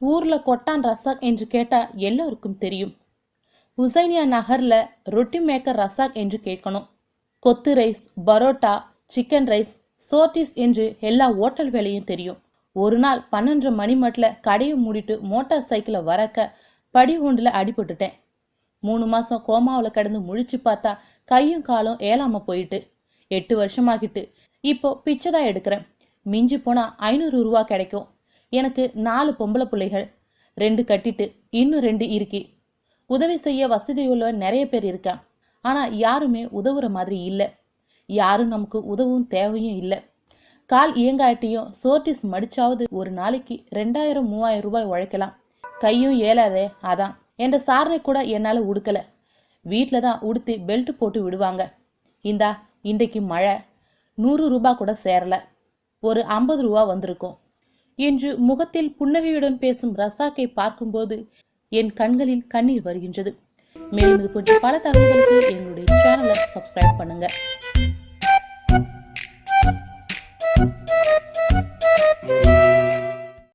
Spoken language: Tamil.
ஊர்ல கொட்டான் ரசாக் என்று கேட்டா எல்லோருக்கும் தெரியும். உசைனியா நகர்ல ரொட்டி மேக்கர் ரசாக் என்று கேட்கணும். கொத்து ரைஸ் பரோட்டா சிக்கன் ரைஸ் சோர்டிஸ் என்று எல்லா ஓட்டல் வேலையும் தெரியும். ஒரு நாள் பன்னெண்டு மணி மட்டில் கடையை மூடிட்டு மோட்டார் சைக்கிளை வரக்க படி ஒன்றில் அடிபட்டுட்டேன். மூணு மாதம் கோமாவில் கிடந்து முழிச்சு பார்த்தா கையும் காலும் ஏழாமல் போயிட்டு. எட்டு வருஷமாகிட்டு. இப்போ பிச்சை தான் எடுக்கிறேன். மிஞ்சி போனால் ஐநூறு ரூபா கிடைக்கும். எனக்கு நாலு பொம்பளை பிள்ளைகள் ரெண்டு கட்டிட்டு இன்னும் ரெண்டு இருக்கி. உதவி செய்ய வசதியுள்ள நிறைய பேர் இருக்கா? ஆனால் யாருமே உதவுற மாதிரி இல்லை. யாரும் நமக்கு உதவும் தேவையும் இல்லை. கால் இயங்காட்டியும் சோர்டிஸ் மடிச்சாவது ஒரு நாளைக்கு ரெண்டாயிரம் மூவாயிரம் ரூபாய் உழைக்கலாம். கையும் ஏலாதே அதான். என்ற சாரனை கூட என்னால் உடுக்கல. வீட்டில் தான் உடுத்தி பெல்ட் போட்டு விடுவாங்க. இந்தா இன்றைக்கு மழை. நூறு ரூபாய் கூட சேரல. ஒரு ஐம்பது ரூபா வந்திருக்கும். என்று முகத்தில் புன்னகையுடன் பேசும் ரசாக்கை பார்க்கும்போது என் கண்களில் கண்ணீர் வருகின்றது. மேலும் இது போன்ற பல தகவல்களுக்கு எங்களுடைய சேனலை சப்ஸ்கிரைப் பண்ணுங்க.